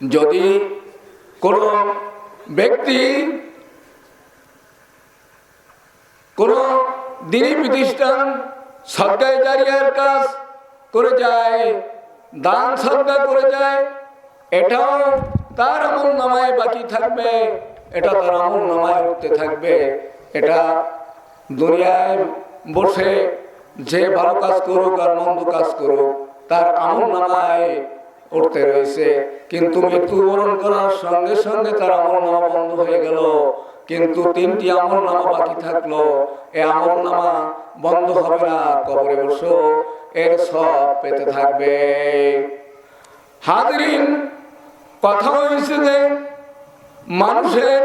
যদি কোনো ব্যক্তি কোনো দিনী প্রতিষ্ঠান সরকারি জারিয়ার কাজ করে যায়, দান সরকার করে যায়, এটাও তার আমল নামায় বাকি থাকবে, এটা তার আমল নামায় উঠতে থাকবে। এটা দুনিয়ায় বসে যে ভালো কাজ করুক আর মন্দ কাজ করুক, তার আমল নামায় উঠতে রয়েছে। কিন্তু মৃত্যুবরণ করার সঙ্গে সঙ্গে তার আমল নামা বন্ধ হয়ে গেল। কিন্তু তিনটি আমল নামা বাকি থাকল। এ আমল নামা বন্ধ হবে না, কবরে বসো, এর সব পেতে থাকবে। হাজরিন, কথা হয়েছে যে মানুষের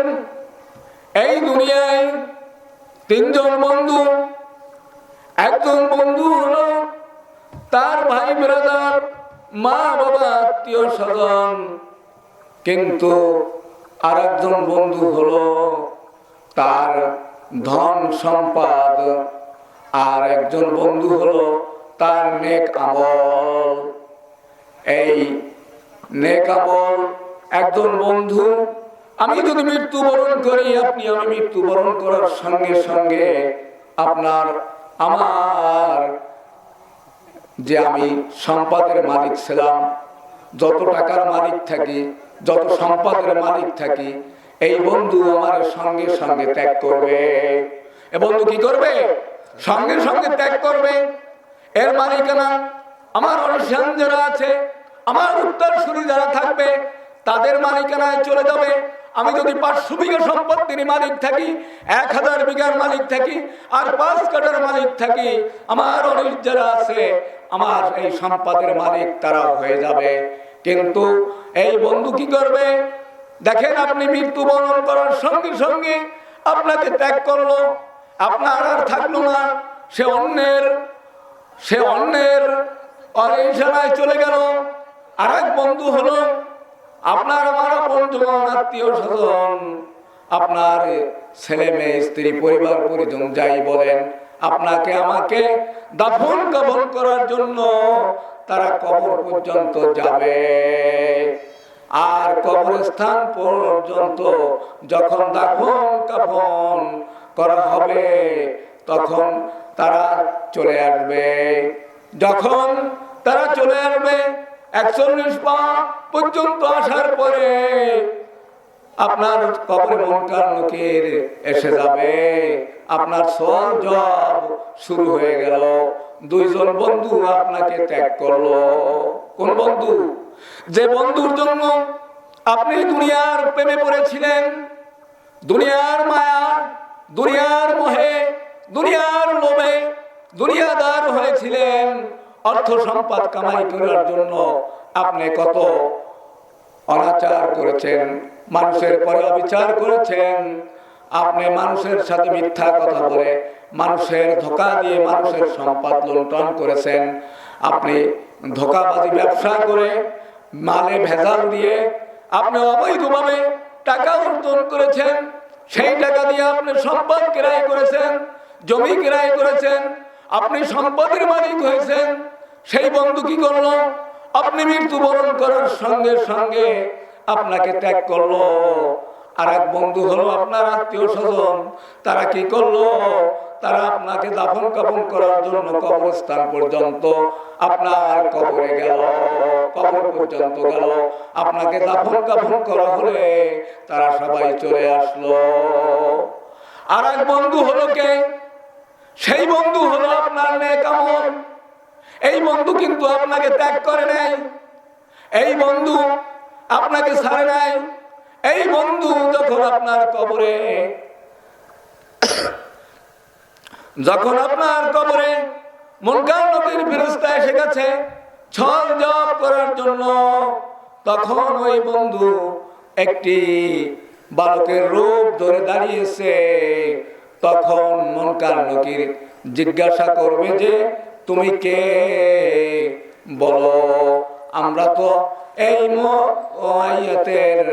এই দুনিয়ায় তিনজন বন্ধু, একজন বন্ধু হলো তার ভাই ব্রাদার মা, বাবা, আত্মীয় স্বজন। কিন্তু আর একজন বন্ধু হলো তার ধন সম্পদ। আর একজন বন্ধু হলো তার নেক আমল। এই নেক আমল একজন বন্ধু। আমি যদি মৃত্যুবরণ করি, আপনি আমি মৃত্যুবরণ করার সঙ্গে সঙ্গে আপনার, আমার যে আমি সম্পদের মালিক ছিলাম, যত টাকার মালিক থাকি, যত সম্পদের মালিক থাকি, এই বন্ধু আমার সঙ্গে সঙ্গে ত্যাগ করবে। এ বন্ধু কি করবে? সঙ্গে সঙ্গে ত্যাগ করবে। এর মালিকানা আমার অনুসান যারা আছে, আমার উত্তরসূরি যারা থাকবে, তাদের মালিকানায় চলে যাবে? আমি যদি পাঁচশো বিঘা সম্পত্তির মালিক থাকি, এক হাজার বিঘার মালিক থাকি, আর পাঁচ কাটার মালিক থাকি, আমার অনেক যারা আছে আমার এই সম্পদের মালিক তারা হয়ে যাবে। কিন্তু এই বন্ধু কি করবে? দেখেন আপনি মৃত্যুবরণ করার সঙ্গে সঙ্গে আপনাকে ত্যাগ করল। আপনার আর থাকল না। সে অন্যের সে অন্যের অরেশনায় চলে গেল। আর এক বন্ধু হলো আপনার আমার বন্ধুগণ আত্মীয় স্বজন। আপনার ছেলে মেয়ে স্ত্রী পরিবার পরিজন যাই বলেন আপনাকে আমাকে দাফন কাফন করার জন্য তারা কবর পর্যন্ত যাবে। আর কবরস্থান পর্যন্ত যখন দাফন কাফন করা হবে, তখন তারা চলে আসবে। যখন তারা চলে আসবে, একচল্লিশ পা পর্যন্ত আসার পরে আপনার কবরে মনকার নকির এসে যাবে। আপনার সব জব শুরু হয়ে গেল। দুইজন বন্ধু আপনাকে ত্যাগ করল। কোন বন্ধু? যে বন্ধুর জন্য আপনি দুনিয়ার প্রেমে পড়েছিলেন, দুনিয়ার মায়া, দুনিয়ার মোহে, দুনিয়ার লোভে দুনিয়াদার হয়েছিলেন, অর্থ সম্পদ কামাই করার জন্য আপনি কত অনাচার করেছেন, মানুষের পরে অবিচার করেছেন। আপনি মানুষের সাথে মিথ্যা কথা বলে মানুষের ধোকা দিয়ে মানুষের সম্পদ লুণ্ঠন করেছেন। আপনি ধোকাবাজি ব্যবসা করে মালে ভেজাল দিয়ে আপনি অবৈধভাবে টাকা অর্জন করেছেন। সেই টাকা দিয়ে আপনি সম্পদ ক্রয় করেছেন, জমি ক্রয় করেছেন, আপনি সম্পদের মালিক হয়েছেন। সেই বন্ধু কি করল? আপনি মৃত্যুবরণ করার সঙ্গে সঙ্গে আপনাকে ত্যাগ করল। আর এক বন্ধু হলো আপনার আত্মীয় স্বজন। তারা কি করল? তারা আপনাকে দাফন কাফন করার জন্য কবরস্থান পর্যন্ত আপনার কবরে গেল, কবর পর্যন্ত গেল। আপনাকে দাফন কাফন করা হলে তারা সবাই চলে আসলো। আর এক বন্ধু হলো কে? সেই বন্ধু হলো আপনার নেক আমল। এই বন্ধু কিন্তু আপনাকে ত্যাগ করে নাই। এই বন্ধু আপনাকে ছাড়ে নাই। এই বন্ধু যখন আপনার কবরে, যখন আপনার কবরে মুনকার নবীর ফেরস্তা এসে গেছে ছল জপ করার জন্য, তখন ওই বন্ধু একটি বালকের রূপ ধরে দাঁড়িয়েছে। তখন মনকার নকির জিজ্ঞাসা করবে যে তুমি কে? বলো। আমরা তো এই মাইয়াতের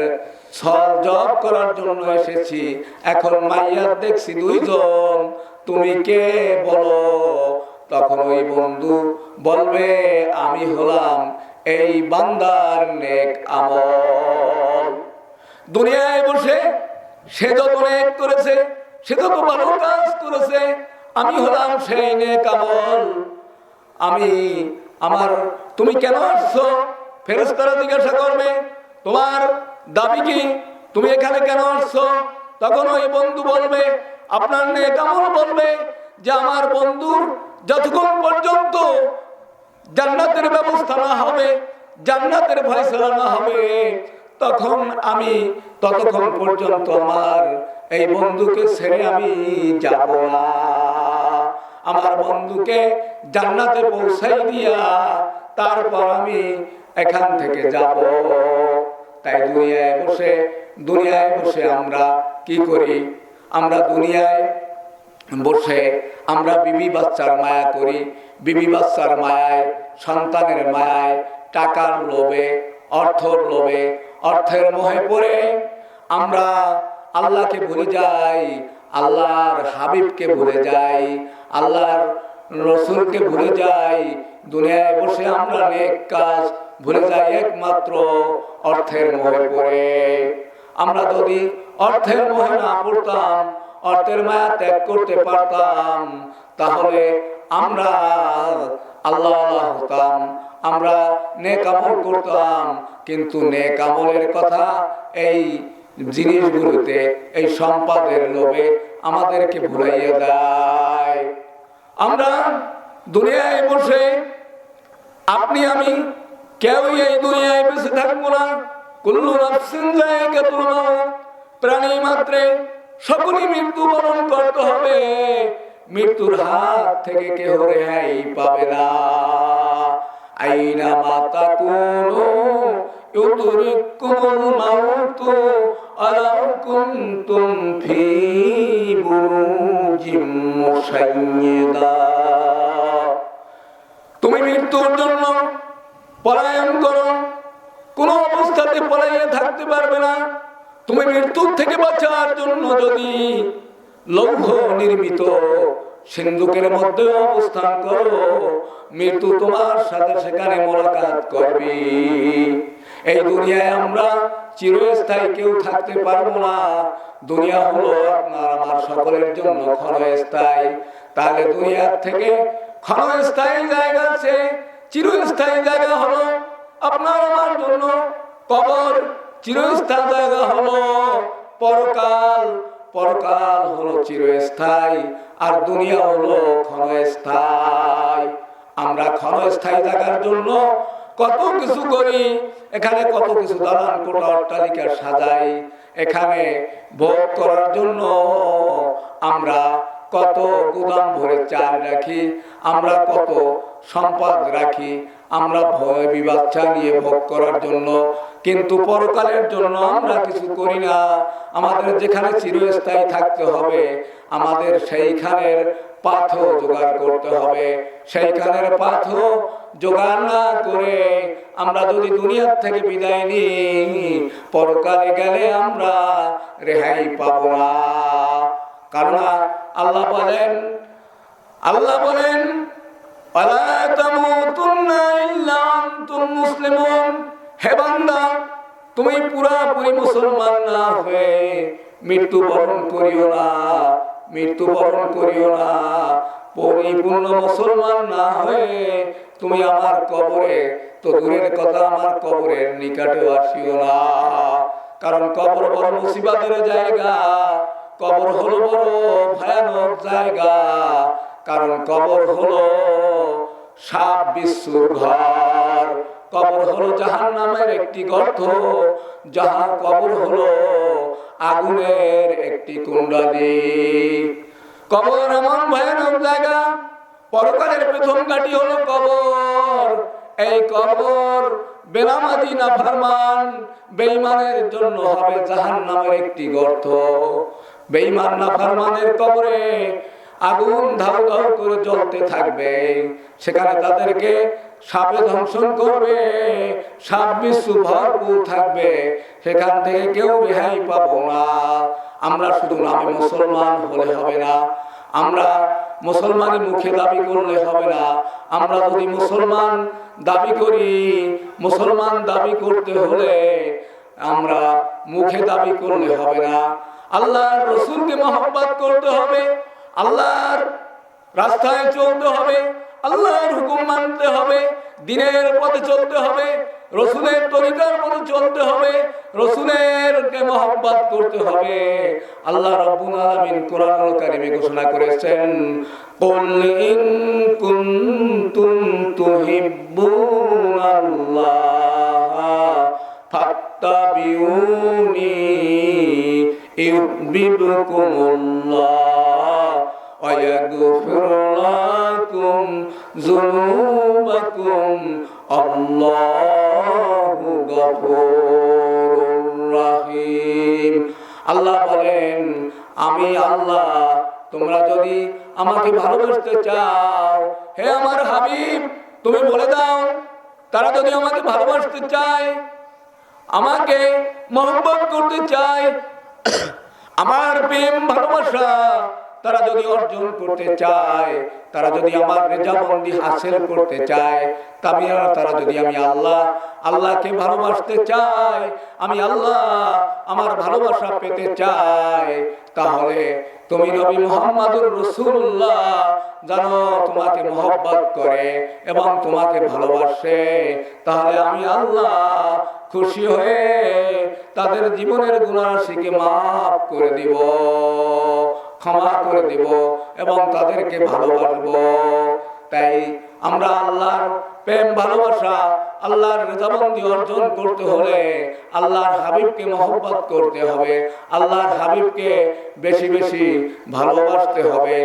ছল জব করার জন্য এসেছি। এখন মাইয়াত দেখছি দুইজন। তুমি কে? বলো। তখন ওই বন্ধু বলবে আমি হলাম এই বান্দার নেক আমল। দুনিয়ায় বসে সে যত নেক করেছে সে যত ভালো কাজ করেছে আমি হলাম সেই নেক আমল। আমি আমার তুমি কেন আসছো? ফেরেস্তারা জিজ্ঞাসা করবে তোমার দাবি কি? তুমি এখানে কেন আসছো? তখন ওই বন্ধু বলবে আপনার নেক আমল বলবে যে আমার বন্ধুর যতক্ষণ পর্যন্ত জান্নাতের ব্যবস্থা না হবে জান্নাতের ফয়সলা না হবে তখন আমি ততক্ষণ পর্যন্ত আমার এই বন্ধুকে ছেড়ে আমি যাব না। আমার বন্ধুকে জান্নাতে পৌঁছাই দিয়া, তারপর আমি এখান থেকে যাব। তাই দুনিয়ায় বসে দুনিয়ায় বসে আমরা কি করি? আমরা দুনিয়ায় বসে আমরা বিবি বাচ্চার মায়া করি। বিবি বাচ্চার মায়ায়, সন্তানের মায়ায়, টাকার লোভে, অর্থর লোভে, অর্থের মোহে পড়ে আমরা আল্লাহকে ভুলে যাই, আল্লাহর হাবিবকে ভুলে যাই আল্লাহর রসুলকে ভুলে যাই। দুনিয়ায় বসে আমরা নেক কাজ ভুলে যাই একমাত্র অর্থের মোহে পড়ে। আমরা যদি অর্থের মোহে না পড়তাম, অর্থের মায়া ত্যাগ করতে পারতাম, তাহলে আমরা আল্লাহ হতাম, আমরা নেক আমল করতাম। কিন্তু নেক আমলের কথা এই জিনিসগুলোতে, এই সম্পাদের লোভে আমাদেরকে ভুলাইয়ে দেয় আমরা দুনিয়ায় বসে আপনি, আমি কেউই এই দুনিয়ায় বেঁচে থাকব না। কুল্লু প্রাণী মাত্রে সকলই মৃত্যু বরণ করতে হবে। মৃত্যুর হাত থেকে কেউ রেহাই পাবে না। আইনা মাতা কুনো তুমি মৃত্যুর জন্য পলায়ন করো। কোন অবস্থাতে পলাইয়ে থাকতে পারবে না। তুমি মৃত্যুর থেকে বাঁচার জন্য যদি লৌহ নির্মিত সিন্ধুকের মধ্যে অবস্থান করো। মৃত্যু তোমার সাথে সেখানে মোলাকাত করবে। এই দুনিয়ায় আমরা চিরস্থায়ী কেউ থাকতে পারব না। দুনিয়া হলো আপনার, আমার সকলের জন্য ক্ষণস্থায়ী। তাহলে দুনিয়ার থেকে ক্ষণস্থায়ী জায়গা আছে। চিরস্থায়ী জায়গা হলো আপনার, আমার জন্য কবর। চিরস্থায়ী জায়গা হলো পরকাল। পরকাল হলো চিরস্থায়ী আর দুনিয়া হলো ক্ষণস্থায়ী। আমরা ক্ষণস্থায়ী থাকার জন্য কত কিছু করি, এখানে কত কিছু দালান, কোটা, অট্টালিকা সাজাই, এখানে ভোগ করার জন্য আমরা কত গুদাম ভরে চাল রাখি, আমরা কত সম্পদ রাখি, আমরা ভয় বিবাচ্চা নিয়ে ভোগ করার জন্য। কিন্তু পরকালের জন্য আমরা কিছু করি না। আমাদের যেখানে চিরস্থায়ী থাকতে হবে, আমাদের সেইখানের পাথর জোগাড় করতে হবে। সেইখানের পাথর জোগাড় না করে আমরা যদি দুনিয়ার থেকে বিদায় নিই, পরকালে গেলে আমরা রেহাই পাব না। কারণ আল্লাহ বলেন আল্লাহ বলেন ওয়ালা তামুতুন্না ইল্লা আনতুম মুসলিমুন। হে বান্দা তুমি পুরাপুরি মুসলমান না হয়ে মৃত্যুবরণ করিও না মৃত্যুবরণ করিও না। পরিপূর্ণ মুসলমান না হয়ে তুমি আমার কবরে তো দূরের কথা আমার কবরের নিকটে আসিও না। কারণ কবর বড় মুসিবাতের জায়গা কবর হলো বড় ভয়ানক জায়গা। কারণ কবর হলো সাপ বিশ্বর ঘর। কবর হলো জাহান নামের একটি গর্ত। যাহার কবর হলো আগুনের একটি কুণ্ডলী। কবর এমন ভয়ানক জায়গা, পরকালের প্রথম কাটি হলো কবর। এই কবর বেনামাজি না ফারমান বেঈমানের জন্য হবে জাহান নামের একটি গর্ত। বেঈমান না ফারমানের কবরে আগুন ধাউ ধাউ করে জ্বলতে থাকবে। সেখানে তাদেরকে সাপে ধ্বংসন করবে, সাপ বিশ্ব ভরপুর থাকবে। সেখান থেকে কেউ রেহাই পাবো না। আমরা শুধু নামে মুসলমান হলে হবে না। আমরা মুসলমানের মুখে দাবি করলে হবে না। আমরা যদি মুসলমান দাবি করি, মুসলমান দাবি করতে হলে আমরা মুখে দাবি করলে হবে না। আল্লাহর রসুলকে মহব্বত করতে হবে, আল্লাহর রাস্তায় চলতে হবে, আল্লাহর হুকুম মানতে হবে, দিনের পথে চলতে হবে, রসুলের তরিকার পথে চলতে হবে রসুলের কে মহব্বত করতে হবে। আল্লাহ রাব্বুল আলামিন কোরআনুল কারীমে ঘোষণা করেছেন, কুল ইন কুনতুম তুহিব্বুনাল্লাহ ইউহিব্বুকুমুল্লাহ ويغفر لكم ذنوبكم الله غفور رحيم আল্লাহ বলেন আমি আল্লাহ তোমরা যদি আমাকে ভালোবাসতে চাও হে আমার হাবিব তুমি বলে দাও তারা যদি আমাকে ভালোবাসতে চায় আমাকে মহব্বত করতে চায় আমার প্রেম, ভালোবাসা তারা যদি অর্জন করতে চায়, তারা যদি আমার রেজাবন্দি হাসিল করতে চায় তবে তারা যদি আমি আল্লাহ, আল্লাহকে ভালোবাসতে চাই আমি আল্লাহ আমার ভালোবাসা পেতে চাই, তাহলে তুমি নবী মোহাম্মদুর রসুল্লাহ জানো তোমাকে মহব্বত করে এবং তোমাকে ভালোবাসে, তাহলে আমি আল্লাহ খুশি হয়ে তাদের জীবনের গুণাশিকে মাফ করে দিব, ক্ষমা করে দিব এবং তাদেরকে ভালোবাসবো। তাই আমরা আল্লাহর প্রেম, ভালোবাসা, আল্লাহর রেজাবন্দি অর্জন করতে হলে আল্লাহর হাবিবকে মহব্বত করতে হবে, আল্লাহর হাবিবকে বেশি বেশি ভালোবাসতে হবে।